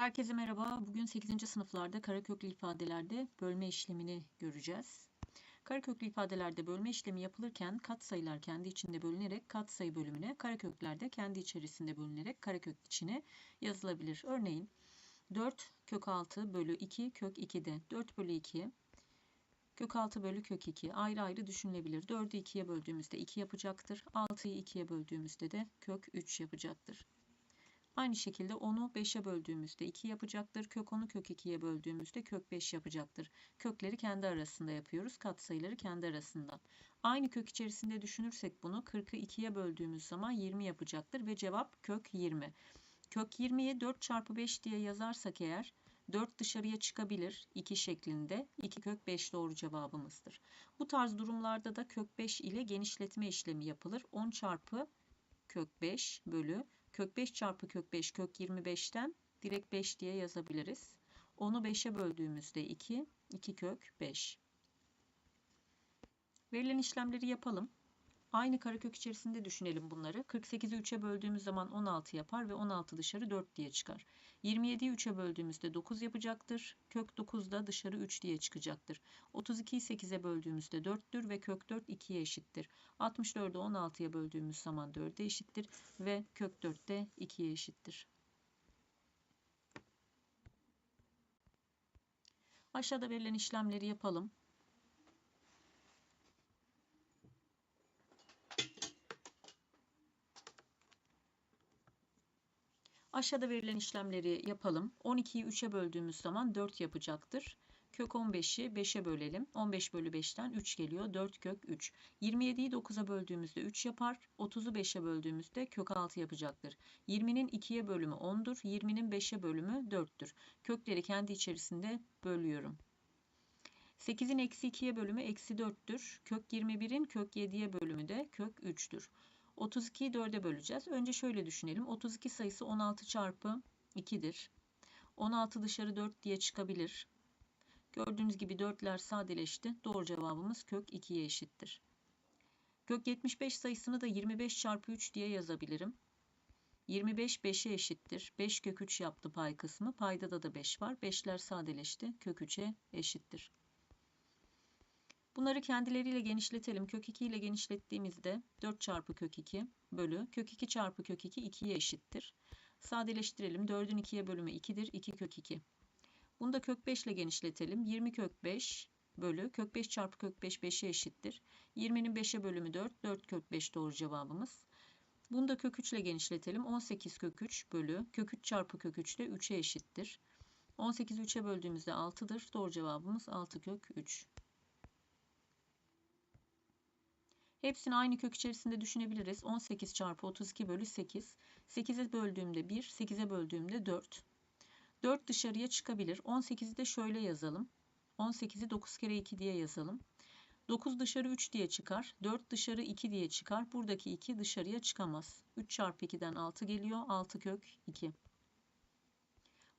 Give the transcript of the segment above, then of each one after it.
Herkese merhaba. Bugün 8. sınıflarda kareköklü ifadelerde bölme işlemini göreceğiz. Kareköklü ifadelerde bölme işlemi yapılırken katsayılar kendi içinde bölünerek katsayı bölümüne, karekökler de kendi içerisinde bölünerek karekök içine yazılabilir. Örneğin 4 kök 6 bölü 2 kök 2'de 4 bölü 2 kök 6 bölü kök 2 ayrı ayrı düşünülebilir. 4'ü 2'ye böldüğümüzde 2 yapacaktır. 6'yı 2'ye böldüğümüzde de kök 3 yapacaktır. Aynı şekilde 10'u 5'e böldüğümüzde 2 yapacaktır. Kök 10'u kök 2'ye böldüğümüzde kök 5 yapacaktır. Kökleri kendi arasında yapıyoruz. Katsayıları kendi arasında. Aynı kök içerisinde düşünürsek bunu 40'ı 2'ye böldüğümüz zaman 20 yapacaktır ve cevap kök 20. Kök 20'yi 4 çarpı 5 diye yazarsak eğer 4 dışarıya çıkabilir 2 şeklinde 2 kök 5 doğru cevabımızdır. Bu tarz durumlarda da kök 5 ile genişletme işlemi yapılır. 10 çarpı kök 5 bölü Kök 5 çarpı kök 5 kök 25'ten direkt 5 diye yazabiliriz. Onu 5'e böldüğümüzde 2, 2 kök 5. Verilen işlemleri yapalım. Aynı karekök içerisinde düşünelim bunları. 48'i 3'e böldüğümüz zaman 16 yapar ve 16 dışarı 4 diye çıkar. 27'yi 3'e böldüğümüzde 9 yapacaktır. Kök 9 da dışarı 3 diye çıkacaktır. 32'yi 8'e böldüğümüzde 4'tür ve kök 4 2'ye eşittir. 64'ü 16'ya böldüğümüz zaman 4'e eşittir ve kök 4 de 2'ye eşittir. Aşağıda verilen işlemleri yapalım. Aşağıda verilen işlemleri yapalım. 12'yi 3'e böldüğümüz zaman 4 yapacaktır. Kök 15'i 5'e bölelim. 15 bölü 5'ten 3 geliyor. 4 kök 3. 27'yi 9'a böldüğümüzde 3 yapar. 30'u 5'e böldüğümüzde kök 6 yapacaktır. 20'nin 2'ye bölümü 10'dur. 20'nin 5'e bölümü 4'tür. Kökleri kendi içerisinde bölüyorum. 8'in eksi 2'ye bölümü eksi 4'tür. Kök 21'in kök 7'ye bölümü de kök 3'tür. 32'yi 4'e böleceğiz. Önce şöyle düşünelim. 32 sayısı 16 çarpı 2'dir. 16 dışarı 4 diye çıkabilir. Gördüğünüz gibi 4'ler sadeleşti. Doğru cevabımız kök 2'ye eşittir. Kök 75 sayısını da 25 çarpı 3 diye yazabilirim. 25 5'e eşittir. 5 kök 3 yaptı pay kısmı. Payda da da 5 var. 5'ler sadeleşti. Kök 3'e eşittir. Bunları kendileriyle genişletelim. Kök 2 ile genişlettiğimizde 4 çarpı kök 2 bölü kök 2 çarpı kök 2 2'ye eşittir. Sadeleştirelim. 4'ün 2'ye bölümü 2'dir. 2 kök 2. Bunu da kök 5 ile genişletelim. 20 kök 5 bölü kök 5 çarpı kök 5 5'e eşittir. 20'nin 5'e bölümü 4. 4 kök 5 doğru cevabımız. Bunu da kök 3 ile genişletelim. 18 kök 3 bölü kök 3 çarpı kök 3 de 3'e eşittir. 18'i 3'e böldüğümüzde 6'dır. Doğru cevabımız 6 kök 3. Hepsini aynı kök içerisinde düşünebiliriz. 18 çarpı 32 bölü 8. 8'e böldüğümde 1, 8'e böldüğümde 4. 4 dışarıya çıkabilir. 18'i de şöyle yazalım. 18'i 9 kere 2 diye yazalım. 9 dışarı 3 diye çıkar. 4 dışarı 2 diye çıkar. Buradaki 2 dışarıya çıkamaz. 3 çarpı 2'den 6 geliyor. 6 kök 2.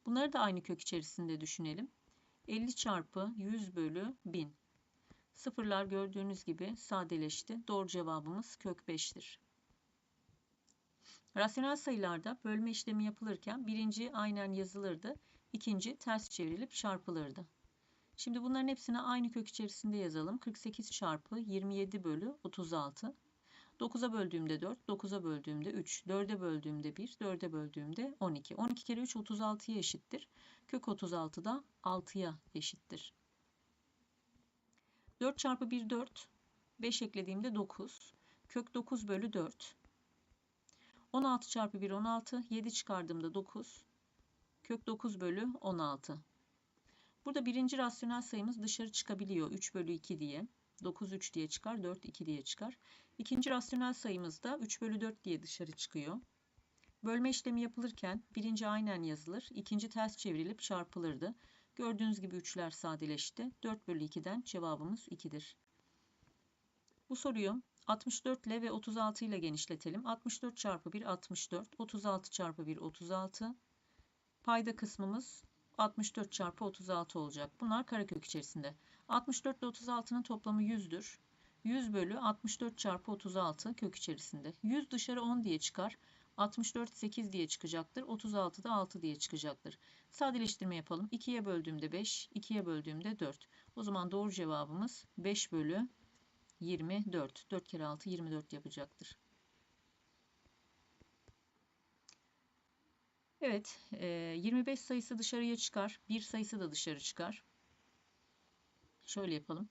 Bunları da aynı kök içerisinde düşünelim. 50 çarpı 100 bölü 1000. Sıfırlar gördüğünüz gibi sadeleşti. Doğru cevabımız kök 5'tir. Rasyonel sayılarda bölme işlemi yapılırken birinci aynen yazılırdı, ikinci ters çevrilip çarpılırdı. Şimdi bunların hepsini aynı kök içerisinde yazalım. 48 çarpı 27 bölü 36. 9'a böldüğümde 4, 9'a böldüğümde 3, 4'e böldüğümde 1, 4'e böldüğümde 12. 12 kere 3 36'ya eşittir. Kök 36 da 6'ya eşittir. 4 çarpı 1 4. 5 eklediğimde 9. Kök 9 bölü 4. 16 çarpı 1 16. 7 çıkardığımda 9. Kök 9 bölü 16. Burada birinci rasyonel sayımız dışarı çıkabiliyor. 3 bölü 2 diye. 9 3 diye çıkar. 4 2 diye çıkar. İkinci rasyonel sayımız da 3 bölü 4 diye dışarı çıkıyor. Bölme işlemi yapılırken birinci aynen yazılır. ikinci ters çevrilip çarpılırdı. Gördüğünüz gibi üçler sadeleşti. 4 bölü 2'den cevabımız 2'dir. Bu soruyu 64 ile ve 36 ile genişletelim. 64 çarpı 1 64, 36 çarpı 1 36. Payda kısmımız 64 çarpı 36 olacak. Bunlar karekök içerisinde. 64 ile 36'nın toplamı 100'dür. 100 bölü 64 çarpı 36 kök içerisinde. 100 dışarı 10 diye çıkar. 64 8 diye çıkacaktır. 36 da 6 diye çıkacaktır. Sadeleştirme yapalım. 2'ye böldüğümde 5, 2'ye böldüğümde 4. O zaman doğru cevabımız 5 bölü 24. 4 kere 6 24 yapacaktır. Evet, 25 sayısı dışarıya çıkar. 1 sayısı da dışarı çıkar. Şöyle yapalım.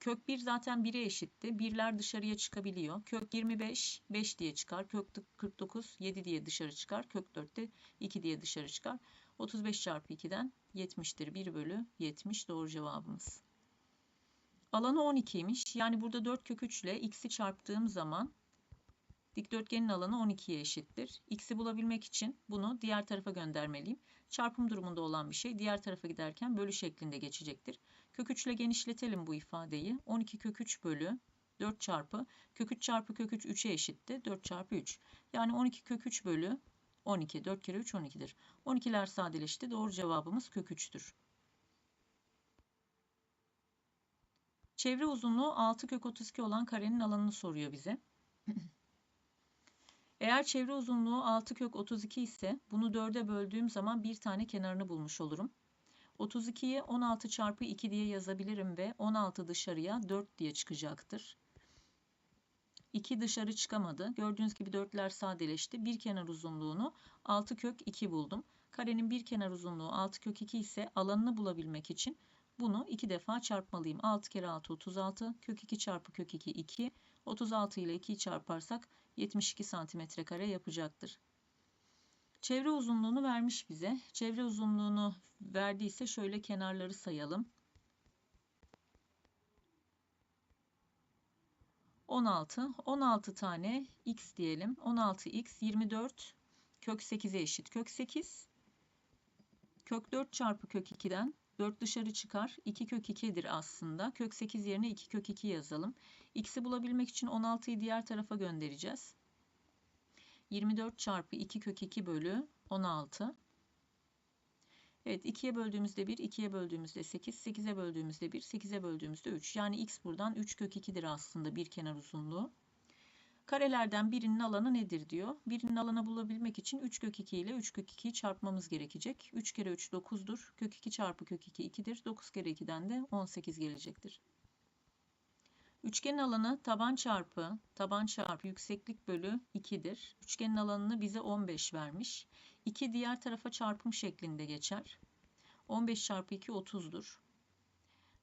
Kök 1 zaten 1'e eşitti. Birler dışarıya çıkabiliyor. Kök 25 5 diye çıkar. Kök 49 7 diye dışarı çıkar. Kök 4 de 2 diye dışarı çıkar. 35 çarpı 2'den 70'tir. 1 bölü 70 doğru cevabımız. Alanı 12'ymiş. Yani burada 4 kök 3 ile x'i çarptığım zaman dikdörtgenin alanı 12'ye eşittir. X'i bulabilmek için bunu diğer tarafa göndermeliyim. Çarpım durumunda olan bir şey diğer tarafa giderken bölü şeklinde geçecektir. Kök 3 ile genişletelim bu ifadeyi. 12 kök 3 bölü 4 çarpı kök 3 çarpı kök 3 3'e eşitti. 4 çarpı 3. Yani 12 kök 3 bölü 12. 4 kere 3 12'dir. 12'ler sadeleşti. Doğru cevabımız kök 3'tür. Çevre uzunluğu 6 kök 32 olan karenin alanını soruyor bize. Eğer çevre uzunluğu 6 kök 32 ise bunu 4'e böldüğüm zaman bir tane kenarını bulmuş olurum. 32'yi 16 çarpı 2 diye yazabilirim ve 16 dışarıya 4 diye çıkacaktır. 2 dışarı çıkamadı. Gördüğünüz gibi 4'ler sadeleşti. Bir kenar uzunluğunu 6 kök 2 buldum. Karenin bir kenar uzunluğu 6 kök 2 ise alanını bulabilmek için bunu iki defa çarpmalıyım. 6 kere 6 36. Kök 2 çarpı kök 2 2. 36 ile 2'yi çarparsak 72 santimetre kare yapacaktır. Çevre uzunluğunu vermiş bize. Çevre uzunluğunu verdiyse şöyle kenarları sayalım. 16. 16 tane x diyelim. 16x 24 kök 8'e eşit. Kök 8 kök 4 çarpı kök 2'den 4 dışarı çıkar. 2 kök 2'dir aslında. Kök 8 yerine 2 kök 2 yazalım. X'i bulabilmek için 16'yı diğer tarafa göndereceğiz. 24 çarpı 2 kök 2 bölü 16. Evet 2'ye böldüğümüzde 1, 2'ye böldüğümüzde 8, 8'e böldüğümüzde 1, 8'e böldüğümüzde 3. Yani x buradan 3 kök 2'dir aslında bir kenar uzunluğu. Karelerden birinin alanı nedir diyor. Birinin alanı bulabilmek için 3 kök 2 ile 3 kök 2'yi çarpmamız gerekecek. 3 kere 3 9'dur. Kök 2 çarpı kök 2 2'dir. 9 kere 2'den de 18 gelecektir. Üçgenin alanı taban çarpı taban çarpı yükseklik bölü 2'dir. Üçgenin alanını bize 15 vermiş. 2 diğer tarafa çarpım şeklinde geçer. 15 çarpı 2 30'dur.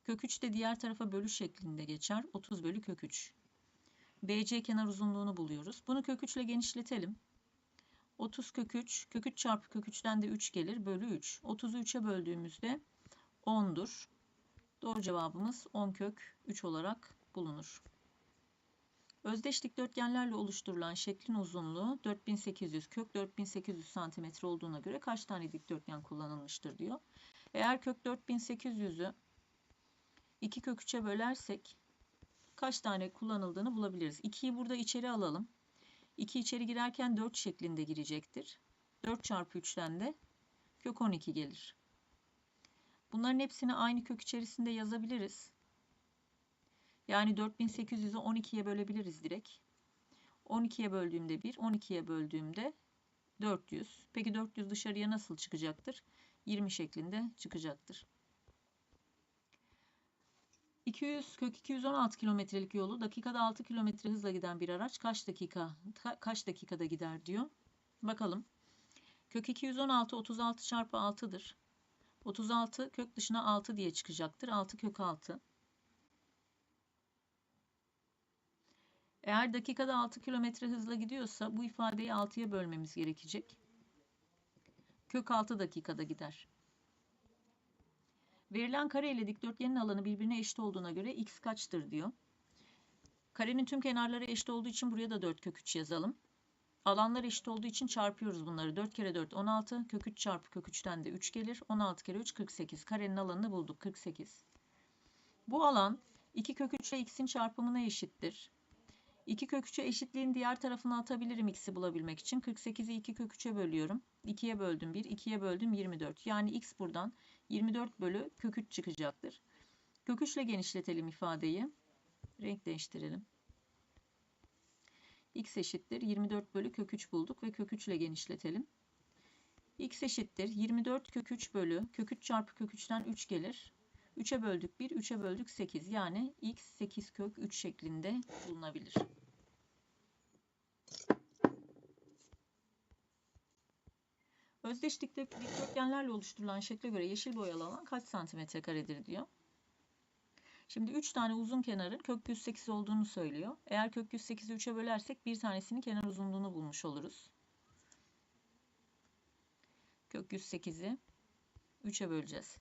Kök 3 de diğer tarafa bölü şeklinde geçer. 30 bölü kök 3. BC kenar uzunluğunu buluyoruz. Bunu kök 3 ile genişletelim. 30 kök 3, kök 3 çarpı kök 3'ten de 3 gelir. Bölü 3. 30'u 3'e böldüğümüzde 10'dur. Doğru cevabımız 10 kök 3 olarak bulunur. Özdeş dikdörtgenlerle oluşturulan şeklin uzunluğu 4800 kök 4800 santimetre olduğuna göre kaç tane dikdörtgen kullanılmıştır diyor. Eğer kök 4800'ü 2 kök 3'e bölersek kaç tane kullanıldığını bulabiliriz. 2'yi burada içeri alalım. 2 içeri girerken 4 şeklinde girecektir. 4 çarpı 3'ten de kök 12 gelir. Bunların hepsini aynı kök içerisinde yazabiliriz. Yani 4800'ü 12'ye bölebiliriz direkt. 12'ye böldüğümde 1, 12'ye böldüğümde 400. Peki 400 dışarıya nasıl çıkacaktır? 20 şeklinde çıkacaktır. 200 kök 216 kilometrelik yolu dakikada 6 kilometre hızla giden bir araç kaç dakika kaç dakikada gider diyor. Bakalım. Kök 216 36 çarpı 6'dır. 36 kök dışına 6 diye çıkacaktır. 6 kök 6. Eğer dakikada 6 kilometre hızla gidiyorsa bu ifadeyi 6'ya bölmemiz gerekecek. Kök 6 dakikada gider. Verilen kare ile dikdörtgenin alanı birbirine eşit olduğuna göre x kaçtır diyor. Karenin tüm kenarları eşit olduğu için buraya da 4 kök 3 yazalım. Alanlar eşit olduğu için çarpıyoruz bunları. 4 kere 4 16. Kök 3 çarpı kök 3'ten de 3 gelir. 16 kere 3 48. Karenin alanını bulduk. 48. Bu alan 2 kök 3 ile x'in çarpımına eşittir. 2 kök 3'e eşitliğin diğer tarafına atabilirim x'i bulabilmek için. 48'i 2 kök 3'e bölüyorum. 2'ye böldüm 1, 2'ye böldüm 24. Yani x buradan 24 bölü kök 3 çıkacaktır. Kök 3 ile genişletelim ifadeyi. Renk değiştirelim. x eşittir 24 bölü kök 3 bulduk ve kök 3 ile genişletelim. x eşittir 24 kök 3 bölü kök 3 çarpı kök 3'ten 3 gelir. 3'e böldük 1, 3'e böldük 8. Yani x 8 kök 3 şeklinde bulunabilir. Özdeşlikte dikdörtgenlerle oluşturulan şekle göre yeşil boyalı alan kaç santimetre karedir diyor. Şimdi 3 tane uzun kenarın kök 108 olduğunu söylüyor. Eğer kök 108'i 3'e bölersek bir tanesinin kenar uzunluğunu bulmuş oluruz. Kök 108'i 3'e böleceğiz.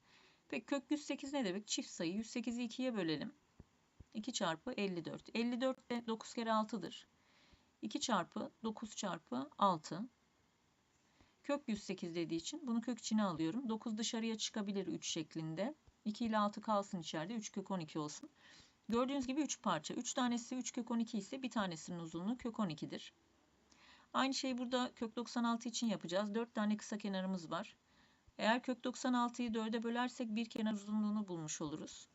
Peki kök 108 ne demek? Çift sayı. 108'i 2'ye bölelim. 2 çarpı 54. 54 de 9 kere 6'dır. 2 çarpı 9 çarpı 6. Kök 108 dediği için bunu kök içine alıyorum. 9 dışarıya çıkabilir 3 şeklinde. 2 ile 6 kalsın içeride. 3 kök 12 olsun. Gördüğünüz gibi 3 parça. 3 tanesi 3 kök 12 ise bir tanesinin uzunluğu kök 12'dir. Aynı şeyi burada kök 96 için yapacağız. 4 tane kısa kenarımız var. Eğer kök 96'yı 4'e bölersek bir kenar uzunluğunu bulmuş oluruz.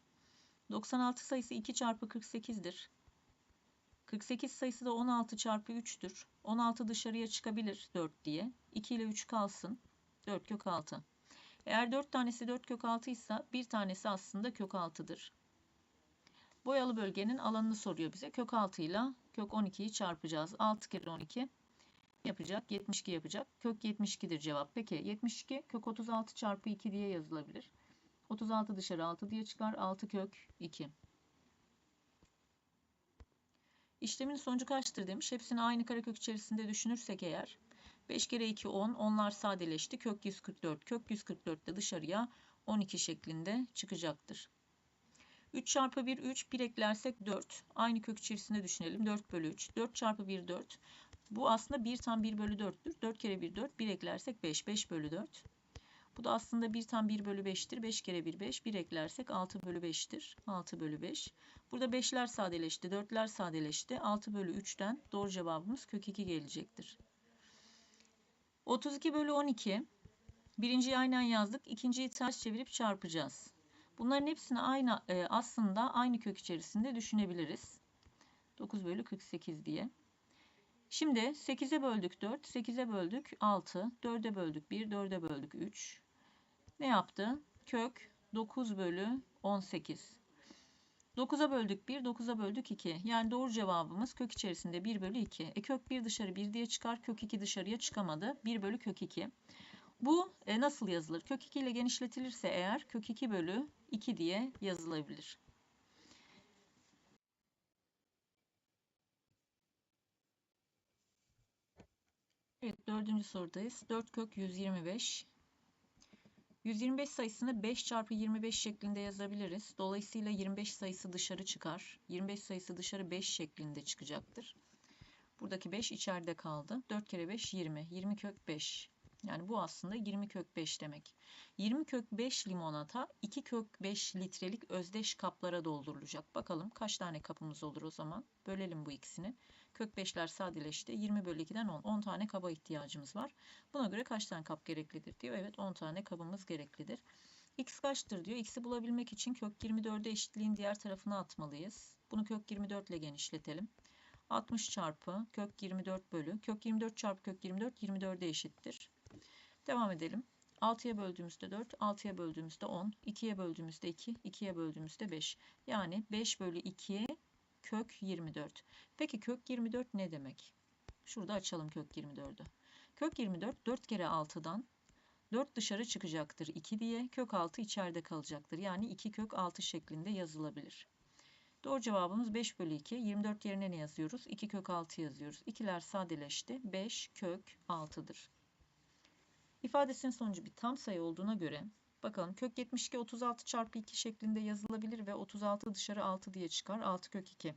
96 sayısı 2 çarpı 48'dir. 48 sayısı da 16 çarpı 3'tür. 16 dışarıya çıkabilir 4 diye. 2 ile 3 kalsın. 4 kök 6. Eğer 4 tanesi 4 kök 6 ise bir tanesi aslında kök 6'dır. Boyalı bölgenin alanını soruyor bize. Kök 6 ile kök 12'yi çarpacağız. 6 kere 12 yapacak. 72 yapacak. Kök 72'dir cevap. Peki 72 kök 36 çarpı 2 diye yazılabilir. 36 dışarı 6 diye çıkar. 6 kök 2. İşlemin sonucu kaçtır demiş. Hepsini aynı karekök içerisinde düşünürsek eğer 5 kere 2 10. Onlar sadeleşti. Kök 144. Kök 144 de dışarıya 12 şeklinde çıkacaktır. 3 çarpı 1 3. 1 eklersek 4. Aynı kök içerisinde düşünelim. 4 bölü 3. 4 çarpı 1 4. Bu aslında 1 tam 1 bölü 4'tür. 4 kere 1 4. 1 eklersek 5. 5 bölü 4. Bu da aslında 1 tam 1 bölü 5'tir. 5 kere 1 5. 1 eklersek 6 bölü 5'tir. 6 bölü 5. Burada 5'ler sadeleşti. 4'ler sadeleşti. 6 bölü 3'ten doğru cevabımız kök 2 gelecektir. 32 bölü 12. Birinciyi aynen yazdık. İkinciyi ters çevirip çarpacağız. Bunların hepsini aynı e, aslında aynı kök içerisinde düşünebiliriz. 9 bölü 48 diye. Şimdi 8'e böldük 4, 8'e böldük 6, 4'e böldük 1, 4'e böldük 3. Ne yaptı? Kök 9 bölü 18. 9'a böldük 1, 9'a böldük 2. Yani doğru cevabımız kök içerisinde 1 bölü 2. E kök 1 dışarı 1 diye çıkar. Kök 2 dışarıya çıkamadı. 1 bölü kök 2. Bu e, nasıl yazılır? Kök 2 ile genişletilirse eğer kök 2 bölü 2 diye yazılabilir. Evet dördüncü sorudayız. 4 kök 125. 125 sayısını 5 çarpı 25 şeklinde yazabiliriz. Dolayısıyla 25 sayısı dışarı çıkar. 25 sayısı dışarı 5 şeklinde çıkacaktır. Buradaki 5 içeride kaldı. 4 kere 5 20. 20 kök 5. Yani bu aslında 20 kök 5 demek. 20 kök 5 limonata 2 kök 5 litrelik özdeş kaplara doldurulacak. Bakalım kaç tane kapımız olur o zaman. Bölelim bu ikisini. Kök 5'ler sadeleşti. 20 bölü 2'den 10. 10 tane kaba ihtiyacımız var. Buna göre kaç tane kap gereklidir diyor. Evet 10 tane kabımız gereklidir. X kaçtır diyor. X'i bulabilmek için kök 24'e eşitliğin diğer tarafına atmalıyız. Bunu kök 24 ile genişletelim. 60 çarpı kök 24 bölü kök 24 çarpı kök 24 24'e eşittir. Devam edelim. 6'ya böldüğümüzde 4, 6'ya böldüğümüzde 10, 2'ye böldüğümüzde 2, 2'ye böldüğümüzde 5. Yani 5 bölü 2 kök 24. Peki kök 24 ne demek? Şurada açalım kök 24'ü. Kök 24 4 kere 6'dan 4 dışarı çıkacaktır 2 diye kök 6 içeride kalacaktır. Yani 2 kök 6 şeklinde yazılabilir. Doğru cevabımız 5 bölü 2. 24 yerine ne yazıyoruz? 2 kök 6 yazıyoruz. İkiler sadeleşti. 5 kök 6'dır. İfadesinin sonucu bir tam sayı olduğuna göre bakalım kök 72 36 çarpı 2 şeklinde yazılabilir ve 36 dışarı 6 diye çıkar. 6 kök 2.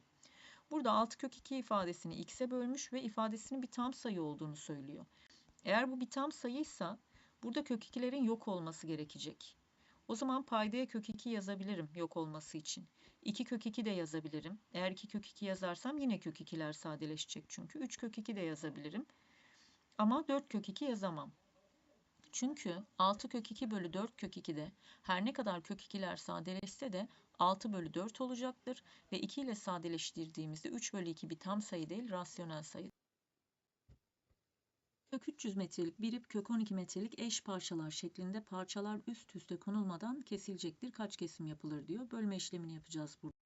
Burada 6 kök 2 ifadesini x'e bölmüş ve ifadesinin bir tam sayı olduğunu söylüyor. Eğer bu bir tam sayıysa burada kök 2'lerin yok olması gerekecek. O zaman paydaya kök 2 yazabilirim yok olması için. 2 kök 2 de yazabilirim. Eğer 2 kök 2 yazarsam yine kök 2'ler sadeleşecek çünkü. 3 kök 2 de yazabilirim. Ama 4 kök 2 yazamam. Çünkü 6 kök 2 bölü 4 kök 2'de her ne kadar kök 2'ler sadeleşse de 6 bölü 4 olacaktır. Ve 2 ile sadeleştirdiğimizde 3 bölü 2 bir tam sayı değil, rasyonel sayı. Kök 300 metrelik bir ip kök 12 metrelik eş parçalar şeklinde parçalar üst üste konulmadan kesilecektir. Kaç kesim yapılır diyor. Bölme işlemini yapacağız burada.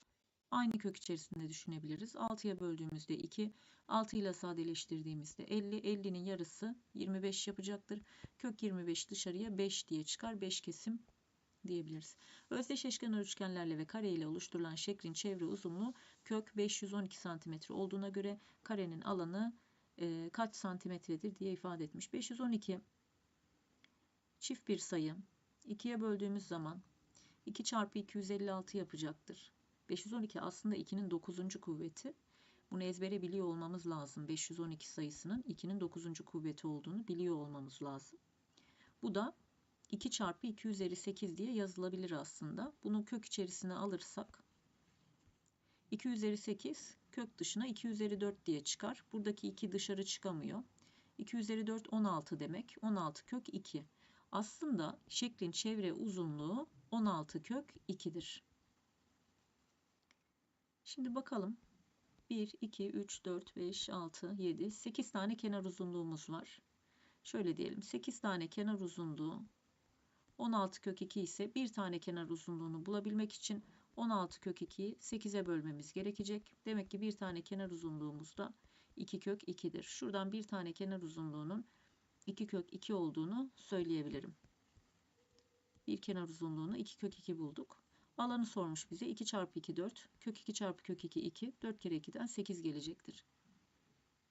Aynı kök içerisinde düşünebiliriz. 6'ya böldüğümüzde 2, 6 ile sadeleştirdiğimizde 50, 50'nin yarısı 25 yapacaktır. Kök 25 dışarıya 5 diye çıkar. 5 kesim diyebiliriz. Özdeş eşkenar üçgenlerle ve kare ile oluşturulan şeklin çevre uzunluğu kök 512 cm olduğuna göre karenin alanı e, kaç santimetredir diye ifade etmiş. 512 çift bir sayı. 2'ye böldüğümüz zaman 2 çarpı 256 yapacaktır. 512 aslında 2'nin 9. kuvveti. Bunu ezbere biliyor olmamız lazım. 512 sayısının 2'nin 9. kuvveti olduğunu biliyor olmamız lazım. Bu da 2 çarpı 2 üzeri 8 diye yazılabilir aslında. Bunu kök içerisine alırsak 2 üzeri 8 kök dışına 2 üzeri 4 diye çıkar. Buradaki 2 dışarı çıkamıyor. 2 üzeri 4 16 demek. 16 kök 2. Aslında şeklin çevre uzunluğu 16 kök 2'dir. Şimdi bakalım. 1, 2, 3, 4, 5, 6, 7, 8 tane kenar uzunluğumuz var. Şöyle diyelim 8 tane kenar uzunluğu 16 kök 2 ise bir tane kenar uzunluğunu bulabilmek için 16 kök 2'yi 8'e bölmemiz gerekecek. Demek ki bir tane kenar uzunluğumuz da 2 kök 2'dir. Şuradan bir tane kenar uzunluğunun 2 kök 2 olduğunu söyleyebilirim. Bir kenar uzunluğunu 2 kök 2 bulduk. Alanı sormuş bize. 2 çarpı 2 4. Kök 2 çarpı kök 2 2. 4 kere 2'den 8 gelecektir.